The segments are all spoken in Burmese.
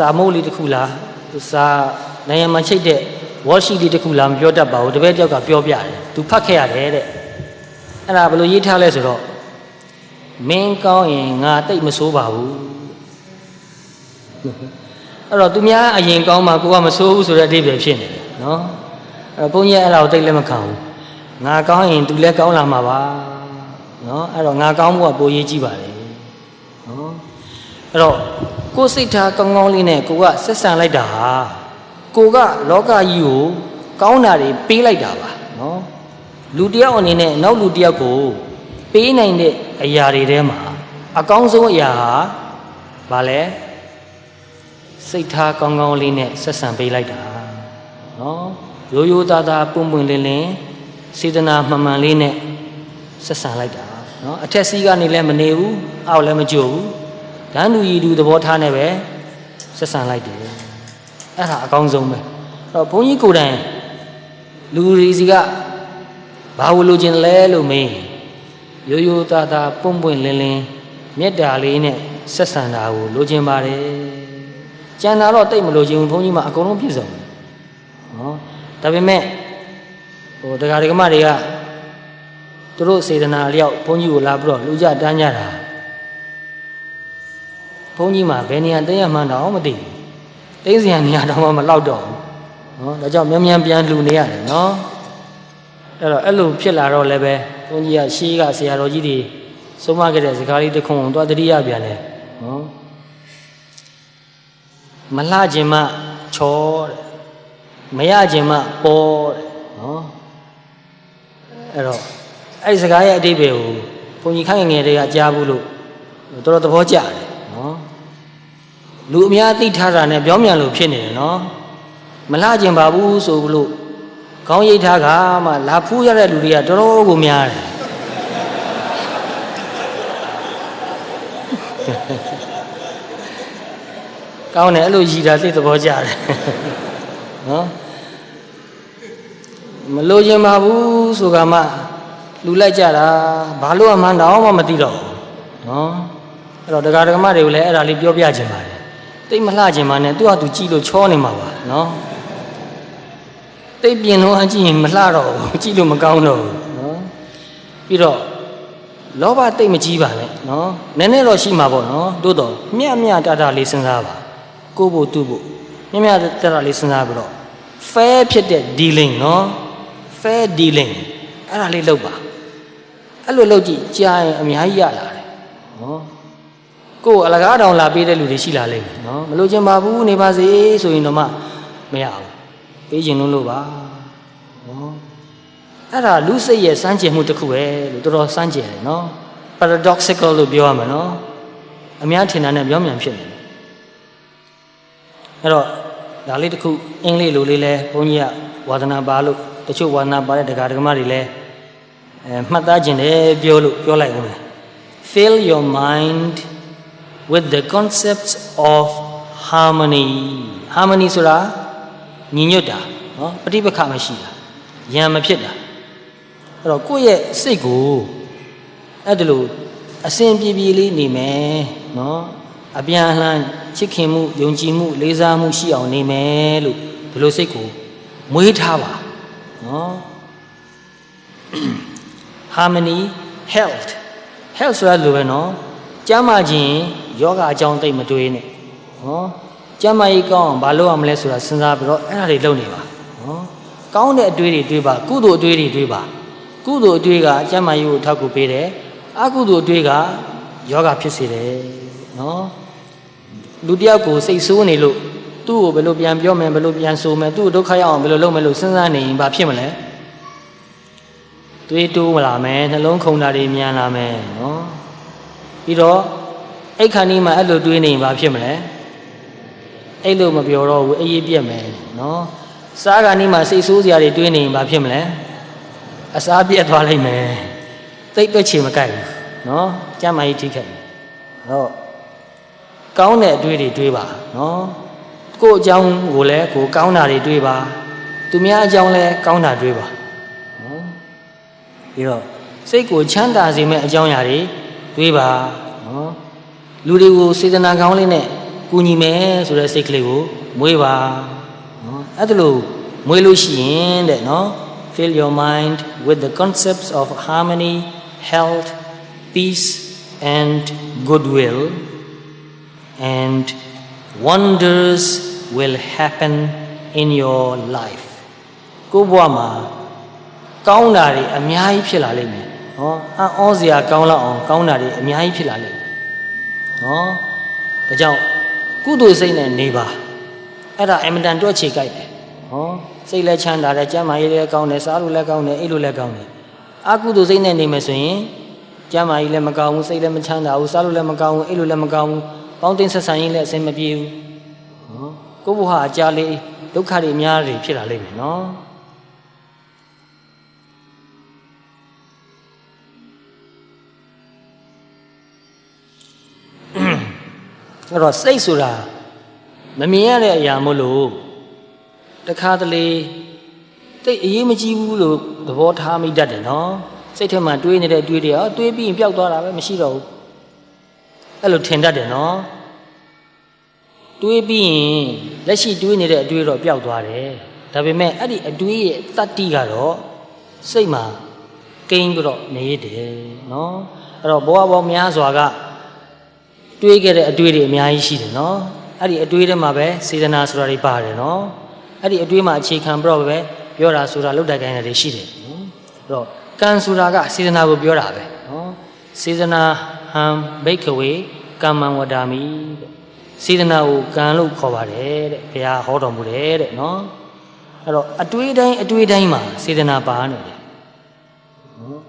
စာမုတ်လေးတစ်ခုလားစာနိုင်ငံမှာချိတ်တဲ့ worksheet လေးတစ်ခုလားမပြောတတ်ပါဘူးတပည့်တယောက်ကပြောပြတယ်သူဖတ်ခဲ့ရတယ်တဲ့အဲ့ဒါဘယ်လိုရေးထားလဲဆိုတော့မင်းကောင်းရင်ငါတိတ်မဆိုးပါဘူးအဲ့တော့သူများအရင်ကောင်းမှကိုကမဆိုးဘူးဆိုတဲ့အဓိပ္ပာယ်ဖြစ်နေတယ်နော်အဲ့တော့ဘုန်းကြီးအဲ့ဒါကိုတိတ်လည်းမခံဘူးငါကောင်းရင်သူလည်းကောင်းလာမှာပါနော်အဲ့တော့ငါကောင်းမှုကပိုရေးကြည့်ပါလေနော် အဲ့တော့ကိုယ်စိတ်ထားကောင်းကောင်းလေးနဲ့ကိုကဆက်ဆံလိုက်တာဟာကိုကလောကကြီးကိုကောင်းတာတွေပေးလိုက်တာပါနော်လူတစ်ယောက်အနေနဲ့နောက်လူတစ်ယောက်ကိုပေးနိုင်တဲ့အရာတွေထဲမှာအကောင်းဆုံးအရာဟာဘာလဲစိတ်ထားကောင်းကောင်းလေးနဲ့ဆက်ဆံပေးလိုက်တာနော်ရိုးရိုးသားသားပွင့်ပွင့်လင်းလင်းစေတနာမှန်မှန်လေးနဲ့ဆက်ဆံလိုက်တာနော်အထက်စီးကနေလည်းမနေဘူးအောက်လည်းမကြိုဘူး ဓာန်တူရည်တူသဘောထားနဲ့ပဲဆက်ဆံလိုက်တယ်အဲ့ဒါအကောင်းဆုံးပဲအဲ့တော့ဘုန်းကြီးကိုယ်တိုင်လူရီစီကဘာဝလိုချင်လဲလို့မေးရိုးရိုးသားသားပွန့်ပွန့်လင်းလင်းမေတ္တာလေးနဲ့ဆက်ဆံတာကိုလိုချင်ပါတယ်ကျန်တာတော့တိတ်မလိုချင်ဘူးဘုန်းကြီးမှအကုန်လုံးပြည့်စုံတယ်နော်ဒါပေမဲ့ဟိုတရားဓမ္မတွေကသူတို့စေတနာအလျောက်ဘုန်းကြီးကိုလာပြီးတော့လူကြတန်းကြတာ ဘုန်းကြီးမှာဘယ်နေရာသိရမှန်းတော့မသိဘူးသိစရာနေရာတော့မှမလောက်တော့ဘူးနော်ဒါကြောင့်မြန်မြန်ပြန်လှူနေရတယ်နော်အဲ့တော့အဲ့လိုဖြစ်လာတော့လည်းပဲဘုန်းကြီးကရှေးကဆရာတော်ကြီးတွေဆုံးမခဲ့တဲ့စကားလေးတစ်ခုကိုသွားတတိယပြန်တယ်နော်မလှခြင်းမှချောတဲ့မရခြင်းမှပေါ်တဲ့နော်အဲ့တော့အဲ့ဒီစကားရဲ့အတိတ်ပဲကိုဘုန်းကြီးခိုင်ငယ်တွေကကြားဘူးလို့တော်တော်သဘောကျတယ်နော် လူအများသိထားတာနဲ့ပြောင်းပြန်လို့ဖြစ်နေတယ်နော်မလှခြင်းပါဘူးဆိုလို့ခေါင်းရိပ်ထားကမှလာဖူးရတဲ့လူတွေကတော်တော်ကိုများတယ်ကောင်းတယ်အဲ့လိုရည်တာသိသဘောကျတယ်နော်မလို့ခြင်းပါဘူးဆိုကမှလူလိုက်ကြတာဘာလို့အမှန်းတော့မှမသိတော့ဘူးနော်အဲ့တော့တရားဓမ္မတွေကိုလည်းအဲ့ဒါလေးပြောပြခြင်းပါတယ် တိတ်မလှခြင်းပါနဲ့သူ့ဟာသူကြည့်လို့ချောနေမှာပါနော်တိတ်ပြင်လို့အကြည့်ရင်မလှတော့ဘူးကြည့်လို့မကောင်းတော့ဘူးနော်ပြီးတော့လောဘတိတ်မကြီးပါနဲ့နော်နည်းနည်းတော့ရှိမှာပေါ့နော်တိုးတော့မြတ်မြတ်တတလေးစဉ်းစားပါကိုယ့်ဖို့သူ့ဖို့မြတ်မြတ်တတလေးစဉ်းစားပြီးတော့ fair ဖြစ်တဲ့ dealing နော် fair dealing အဲ့ဒါလေးလုပ်ပါအဲ့လိုလုပ်ကြည့်ကြားရင်အများကြီးရလာတယ်နော် ကိုယ်အလကားတောင်လာပေးတဲ့လူတွေရှိလာလိမ့်မယ်နော်မလို့ချင်ပါဘူးနေပါစေဆိုရင်တော့မှမရဘူးပေးခြင်းလို့လို့ပါနော်အဲ့ဒါလူစိတ်ရဲ့စမ်းကြင်မှုတစ်ခုပဲလို့တော်တော်စမ်းကြင်တယ်နော် paradoxical လို့ပြောရမှာနော်အများထင်တာနဲ့ပြောင်းပြန်ဖြစ်နေတယ်အဲ့တော့ဒါလေးတစ်ခုအင်္ဂလိပ်လိုလေးလဲဘုန်းကြီးကဝါသနာပါလို့တချို့ဝါသနာပါတဲ့ဒကာဒကမတွေလဲအဲမှတ်သားခြင်းတယ်ပြောလို့ပြောလိုက်ဦးမယ် fill your mind with the concepts of harmony harmony ဆိုတာညီညွတ်တာနော်ပဋိပက္ခမရှိတာယံမဖြစ်တာအဲ့တော့ကိုယ့်ရဲ့စိတ်ကိုအဲ့ဒါလို့အစဉ်ပြေပြေလေးနေမယ်နော်အပြန်အလှန်ချစ်ခင်မှုယုံကြည်မှုလေးစားမှုရှိအောင်နေမယ်လို့ဒီလိုစိတ်ကိုမွေးထားပါနော် harmony health health ဆိုတာလိုပဲနော်ကျမ်းမာခြင်း ယောဂအကြောင်းသိမ့်မတွေးနဲ့နော်ကျမ်းမာရေးကောင်းအောင်ဘာလုပ်ရမလဲဆိုတာစဉ်းစားပြီးတော့အဲ့ဒါတွေလုပ်နေပါနော်ကောင်းတဲ့အတွေးတွေတွေးပါကုသိုလ်အတွေးတွေတွေးပါကုသိုလ်အတွေးကကျမ်းမာရေးကိုထောက်ကူပေးတယ်အကုသိုလ်အတွေးကယောဂဖြစ်စေတယ်နော်လူတစ်ယောက်ကိုစိတ်ဆိုးနေလို့သူ့ကိုဘယ်လိုပြန်ပြောမယ်ဘယ်လိုပြန်ဆိုမယ်သူ့ကိုဒုက္ခရောက်အောင်ဘယ်လိုလုပ်မယ်လို့စဉ်းစားနေရင်ဘာဖြစ်မလဲတွေးတိုးမလာမယ်နှလုံးခုန်တာတွေမြန်လာမယ်နော်ပြီးတော့ အိတ်ခါနီးမှာအဲ့လိုတွေးနေရင်ဘာဖြစ်မလဲအဲ့လိုမပြောတော့ဘူးအေးအေးပြက်မယ်နော်စားခါနီးမှာစိတ်ဆိုးစရာတွေတွေးနေရင်ဘာဖြစ်မလဲအစားပြက်သွားလိမ့်မယ်သိပ်တွက်ချေမကိုက်ဘူးနော်ကြမ်းမကြီးထိခိုက်တယ်တော့ကောင်းတဲ့အတွေးတွေတွေးပါနော်ကိုယ့်အကြောင်းကိုလည်းကိုယ်ကောင်းတာတွေတွေးပါသူများအကြောင်းလည်းကောင်းတာတွေးပါနော်ပြီးတော့စိတ်ကိုချမ်းသာစေမဲ့အကြောင်းအရာတွေတွေးပါနော် လူတွေကိုစေတနာကောင်းလေးနဲ့ကူကူညီမယ်ဆိုတဲ့စိတ်ကလေးကိုမွေးပါနော်အဲ့ဒါလို့မွေးလို့ရှိရင်တဲ့နော် fill your mind with the concepts of harmony health peace and goodwill and wonders will happen in your life ကိုယ့်ဘဝမှာကောင်းတာတွေအများကြီးဖြစ်လာလိမ့်မယ်။ဟောအံ့ဩစရာကောင်းလောက်အောင်ကောင်းတာတွေအများကြီးဖြစ်လာလိမ့်မယ်။ နော်ဒါကြောင့်ကုသိုလ်စိတ်နဲ့နေပါအဲ့ဒါအင်မတန်တွက်ချေကြိုက်တယ်။ဟောစိတ်လည်းချမ်းသာတယ်ကျမ်းမာရေးလည်းကောင်းတယ်စားလို့လည်းကောင်းတယ်အိပ်လို့လည်းကောင်းတယ်။အကုသိုလ်စိတ်နဲ့နေမယ်ဆိုရင်ကျမ်းမာရေးလည်းမကောင်းဘူးစိတ်လည်းမချမ်းသာဘူးစားလို့လည်းမကောင်းဘူးအိပ်လို့လည်းမကောင်းဘူးပေါင်းတင်ဆက်ဆံရေးလည်းအဆင်မပြေဘူး။နော်ကိုယ့်ဘဝအကြလေးဒုက္ခတွေအများကြီးဖြစ်လာလိမ့်မယ်နော်။ အဲ့တော့စိတ်ဆိုတာမမြင်ရတဲ့အရာမို့လို့တခါတလေတိတ်အရေးမကြီးဘူးလို့သဘောထားမိတတ်တယ်နော်စိတ်ထဲမှာတွေးနေတဲ့အတွေးတွေအော်တွေးပြီးရင်ပျောက်သွားတာပဲမရှိတော့ဘူးအဲ့လိုထင်တတ်တယ်နော်တွေးပြီးရင်လက်ရှိတွေးနေတဲ့အတွေးတော့ပျောက်သွားတယ်ဒါပေမဲ့အဲ့ဒီအတွေးရဲ့တတ္တိကတော့စိတ်မှာကိန်းပြီးတော့နေတယ်နော်အဲ့တော့ဘဝပေါင်းများစွာက တွေးခဲ့တဲ့အတွေးတွေအများကြီးရှိတယ်နော်အဲ့ဒီအတွေးထဲမှာပဲစေတနာဆိုတာတွေပါတယ်နော်အဲ့ဒီအတွေးမှာအခြေခံပြီးတော့ပဲပြောတာဆိုတာလောက်တိုက်ကိုင်းတာတွေရှိတယ်နော်အဲ့တော့ကံဆိုတာကစေတနာကိုပြောတာပဲနော်စေတနာဟံဘိက္ခဝေကမ္မံဝဒာမိတဲ့စေတနာကိုကံလို့ခေါ်ပါတယ်တဲ့ဘုရားဟောတော်မူတယ်တဲ့နော်အဲ့တော့အတွေးတိုင်းအတွေးတိုင်းမှာစေတနာပါနေတယ်နော်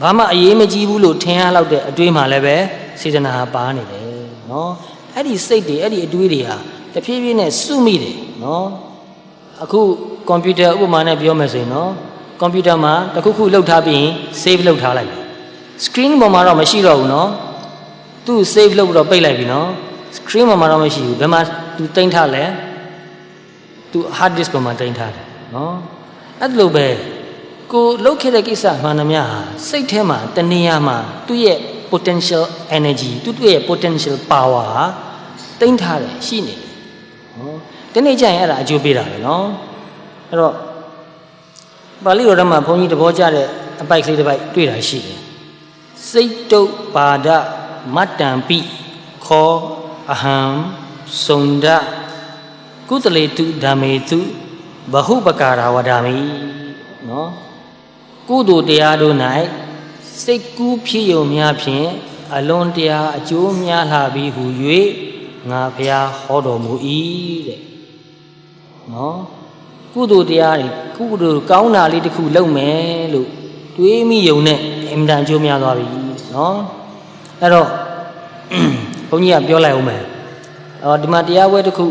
ဘာမှအရေးမကြီးဘူးလို့ထင်ရလောက်တဲ့အတွေးမှလည်းပဲ စေတနာဟာပါနေတယ်နော်အဲ့ဒီစိတ်တွေအဲ့ဒီအတွေးတွေဟာတဖြည်းဖြည်းနဲ့စုမိတယ်နော်အခုကွန်ပျူတာဥပမာနဲ့ပြောမယ်ဆိုရင်နော်ကွန်ပျူတာမှာတစ်ခုခုလှုပ်ထားပြီးရင် save လုပ်ထားလိုက်တယ် screen ပေါ်မှာတော့မရှိတော့ဘူးနော်သူ့ save လုပ်ပြီးတော့ပိတ်လိုက်ပြီနော် screen ပေါ်မှာတော့မရှိဘူးဘယ်မှာသူတင်ထားလဲသူ hard disk ပေါ်မှာတင်ထားတယ်နော်အဲ့လိုပဲကိုလှုပ်ခဲ့တဲ့ကိစ္စမှန်သမျှဟာစိတ်ထဲမှာတဏှာမှာသူ့ရဲ့ potential energy သူ့ရဲ့ potential power ဟာတိမ့်ထားတယ်ရှိနေတယ်။ဟောဒီနေ့ကျရင်အဲ့ဒါအကျိုးပေးတာပဲနော်။အဲ့တော့ပါဠိတော်ထဲမှာဘုန်းကြီးသဘောကျတဲ့အပိုက်ကလေးတစ်ပိုက်တွေ့တာရှိတယ်။စိတ်တုပ်ပါဒမတ္တံပိခောအဟံစုံဒကုသလေတုဓမ္မေတုဘဟုပကာရဝဒာမိနော်ကုသိုလ်တရားတို့၌ စိတ်ကူးဖြစ်ယုံများဖြင့်အလွန်တရာအကျိုးများလှပြီးဟု၍ငါဘုရားဟောတော်မူ၏တဲ့နော်ကုသိုလ်တရားတွေကုသိုလ်ကောင်းတာလေးတစ်ခုလုပ်မယ်လို့တွေးမိယုံနဲ့အင်မတန်အကျိုးများသွားပြီနော်အဲ့တော့ဘုန်းကြီးကပြောလိုက်အောင်မယ်အော်ဒီမှာတရားပွဲတစ်ခု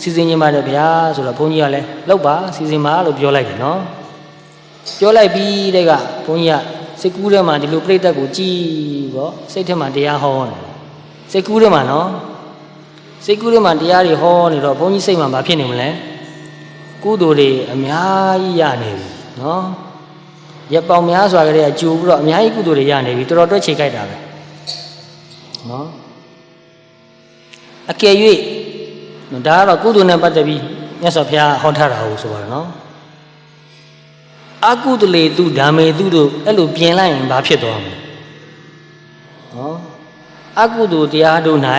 စီစဉ်ခြင်းပါတယ်ဗျာဆိုတော့ဘုန်းကြီးကလည်းလောက်ပါစီစဉ်ပါလို့ပြောလိုက်တယ်နော်ပြောလိုက်ပြီးတဲ့ကဘုန်းကြီးက စိတ်ကူးထဲမှာဒီလိုပြိတ္တကိုကြည်ပေါ့စိတ်ထဲမှာတရားဟောနေတယ်စိတ်ကူးထဲမှာနော်စိတ်ကူးထဲမှာတရားတွေဟောနေတော့ဘုန်းကြီးစိတ်မှာမဖြစ်နေမလဲကုသိုလ်တွေအများကြီးရနေပြီနော်ရက်ပေါင်များစွာကလေးအကျိုးပြီးတော့အများကြီးကုသိုလ်တွေရနေပြီတော်တော်တွက်ချေကြိုက်တာပဲနော်အကယ်၍ဒါကတော့ကုသိုလ်နဲ့ပတ်သက်ပြီးမြတ်စွာဘုရားဟောထားတာဟုတ်ဆိုပါတော့နော် အကုသလေသူဓမ္မေသူတို့အဲ့လိုပြင်လိုက်ရင်ဘာဖြစ်သွားမလဲနော်အကုသိုလ်တရားတို့၌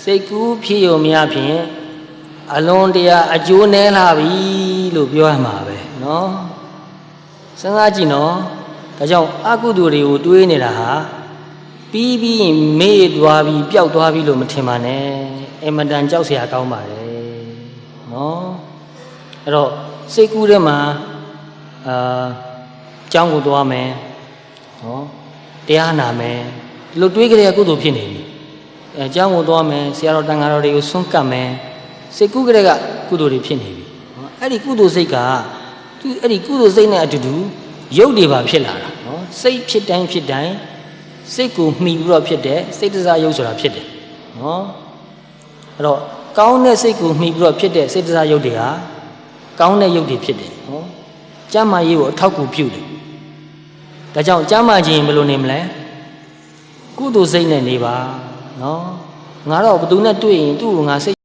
စိတ်ကူးဖြစ်ယုံများဖြင့်အလွန်တရာအကျိုးနည်းလာပြီလို့ပြောရမှာပဲနော်စဉ်းစားကြည့်နော်ဒါကြောင့်အကုသိုလ်တွေကိုတွေးနေတာဟာပြီးပြီးရင်မေ့သွားပြီးပျောက်သွားပြီလို့မထင်ပါနဲ့အင်မတန်ကြောက်စရာကောင်းပါတယ်နော်အဲ့တော့စိတ်ကူးထဲမှာ အာကျောင်းကိုသွားမယ်ဟောတရားနာမယ်ဒီလိုတွေးကြတဲ့ကုသိုလ်ဖြစ်နေပြီအဲကျောင်းကိုသွားမယ်ဆရာတော်တန်ဃာတော်တွေကိုဆွန့်ကပ်မယ်စိတ်ကူးကြတဲ့ကကုသိုလ်တွေဖြစ်နေပြီဟောအဲ့ဒီကုသိုလ်စိတ်ကသူအဲ့ဒီကုသိုလ်စိတ်နဲ့အတူတူရုပ်တွေပါဖြစ်လာတာနော်စိတ်ဖြစ်တိုင်းဖြစ်တိုင်းစိတ်ကိုမှီပြီးတော့ဖြစ်တဲ့စိတ်တစားရုပ်ဆိုတာဖြစ်တယ်နော်အဲ့တော့ကောင်းတဲ့စိတ်ကိုမှီပြီးတော့ဖြစ်တဲ့စိတ်တစားရုပ်တွေဟာကောင်းတဲ့ရုပ်တွေဖြစ်တယ်နော် ကျမ်းမာရေးကိုအထောက်အကူပြုတယ်။ဒါကြောင့်ကျမ်းမာခြင်းဘယ်လိုနေမလဲ။ကုသိုလ်စိတ်နဲ့နေပါနော်။ကငါတော့ဘသူနဲ့တွေ့ရင်သူ့ကိုငါစိတ်